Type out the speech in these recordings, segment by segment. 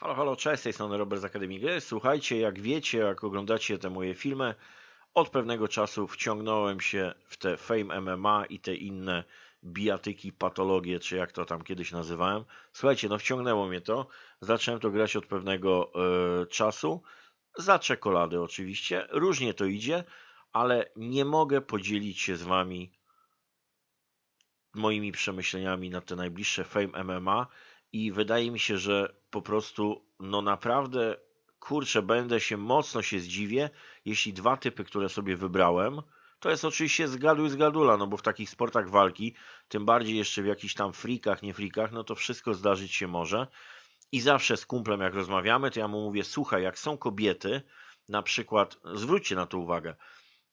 Halo, halo, cześć, z tej strony Robert z Akademii Gry. Słuchajcie, jak wiecie, jak oglądacie te moje filmy, od pewnego czasu wciągnąłem się w te Fame MMA i te inne bijatyki, patologie, czy jak to tam kiedyś nazywałem. Słuchajcie, no wciągnęło mnie to. Zacząłem to grać od pewnego e, czasu. Za czekoladę oczywiście. Różnie to idzie, ale nie mogę podzielić się z wami moimi przemyśleniami na te najbliższe Fame MMA i wydaje mi się, że po prostu no naprawdę kurczę, będę się mocno się zdziwię, jeśli dwa typy, które sobie wybrałem, to jest oczywiście zgaduj i zgadula, no bo w takich sportach walki, tym bardziej jeszcze w jakichś tam frikach, nie frikach, no to wszystko zdarzyć się może. I zawsze z kumplem jak rozmawiamy, to ja mu mówię, słuchaj, jak są kobiety, na przykład, zwróćcie na to uwagę,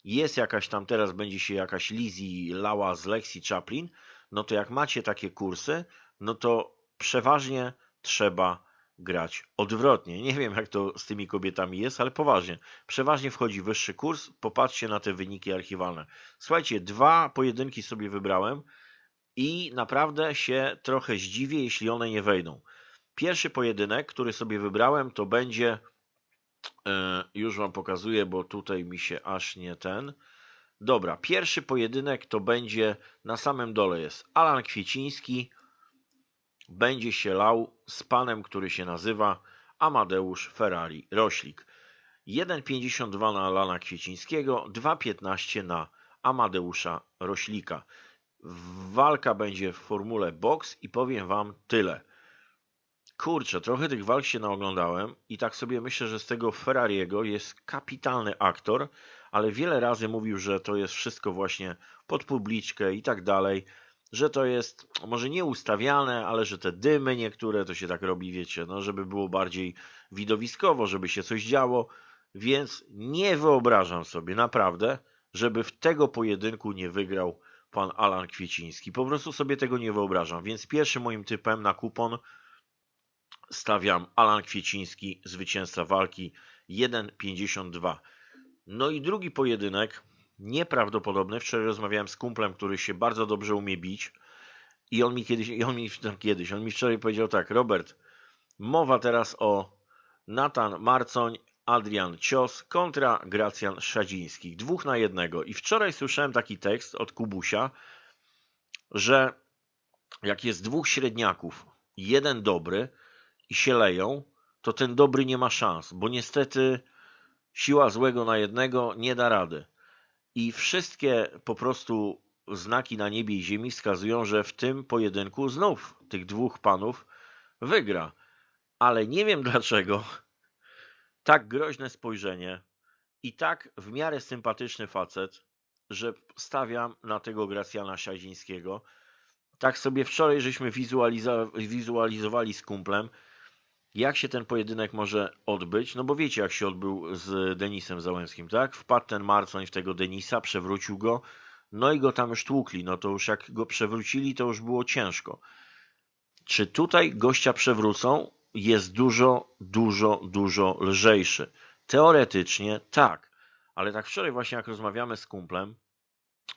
jest jakaś tam, teraz będzie się jakaś Lizzie lała z Lexi Chaplin, no to jak macie takie kursy, no to przeważnie trzeba grać odwrotnie. Nie wiem, jak to z tymi kobietami jest, ale poważnie. Przeważnie wchodzi wyższy kurs. Popatrzcie na te wyniki archiwalne. Słuchajcie, dwa pojedynki sobie wybrałem i naprawdę się trochę zdziwię, jeśli one nie wejdą. Pierwszy pojedynek, który sobie wybrałem, to będzie. e, Już Wam pokazuję, bo tutaj mi się aż nie ten. Dobra, pierwszy pojedynek to będzie na samym dole jest Alan Kwieciński będzie się lał z panem, który się nazywa Amadeusz Ferrari Roślik. 1,52 na Alana Kwiecińskiego, 2,15 na Amadeusza Roślika. Walka będzie w formule box i powiem wam tyle. Kurczę, trochę tych walk się naoglądałem i tak sobie myślę, że z tego Ferrariego jest kapitalny aktor, ale wiele razy mówił, że to jest wszystko właśnie pod publiczkę i tak dalej że to jest może nie ustawiane, ale że te dymy niektóre to się tak robi, wiecie, no żeby było bardziej widowiskowo, żeby się coś działo, więc nie wyobrażam sobie naprawdę, żeby w tego pojedynku nie wygrał pan Alan Kwieciński. Po prostu sobie tego nie wyobrażam, więc pierwszym moim typem na kupon stawiam Alan Kwieciński, zwycięzca walki 1,52. No i drugi pojedynek nieprawdopodobne. Wczoraj rozmawiałem z kumplem, który się bardzo dobrze umie bić i on mi kiedyś, i on mi tam kiedyś, on mi wczoraj powiedział tak, Robert, mowa teraz o Natan Marcoń, Adrian Cios kontra Gracjan Szadziński. Dwóch na jednego. I wczoraj słyszałem taki tekst od Kubusia, że jak jest dwóch średniaków, jeden dobry i się leją, to ten dobry nie ma szans, bo niestety siła złego na jednego nie da rady. I wszystkie po prostu znaki na niebie i ziemi wskazują, że w tym pojedynku znów tych dwóch panów wygra. Ale nie wiem dlaczego tak groźne spojrzenie i tak w miarę sympatyczny facet, że stawiam na tego Gracjana Siazińskiego. Tak sobie wczoraj żeśmy wizualizowali z kumplem, jak się ten pojedynek może odbyć, no bo wiecie jak się odbył z Denisem Załęskim, tak? Wpadł ten Marcoń w tego Denisa, przewrócił go, no i go tam już tłukli, no to już jak go przewrócili, to już było ciężko. Czy tutaj gościa przewrócą? Jest dużo, dużo, dużo lżejszy. Teoretycznie tak, ale tak wczoraj właśnie jak rozmawiamy z kumplem,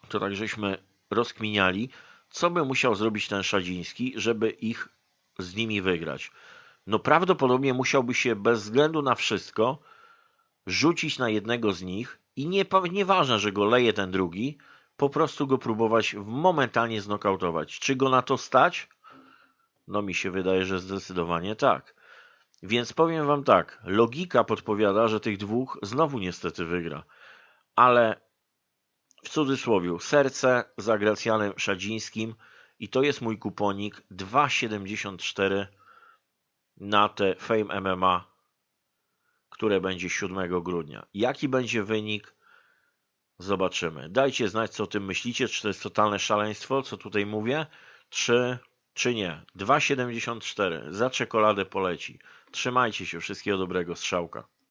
to tak żeśmy rozkminiali, co by musiał zrobić ten Szadziński, żeby ich z nimi wygrać no prawdopodobnie musiałby się bez względu na wszystko rzucić na jednego z nich i nie, nieważne, że go leje ten drugi, po prostu go próbować momentalnie znokautować. Czy go na to stać? No mi się wydaje, że zdecydowanie tak. Więc powiem wam tak, logika podpowiada, że tych dwóch znowu niestety wygra. Ale w cudzysłowie, serce za Gracjanem Szadzińskim i to jest mój kuponik 2,74 na te Fame MMA, które będzie 7 grudnia. Jaki będzie wynik? Zobaczymy. Dajcie znać, co o tym myślicie. Czy to jest totalne szaleństwo, co tutaj mówię, czy, czy nie. 2,74 za czekoladę poleci. Trzymajcie się. Wszystkiego dobrego. Strzałka.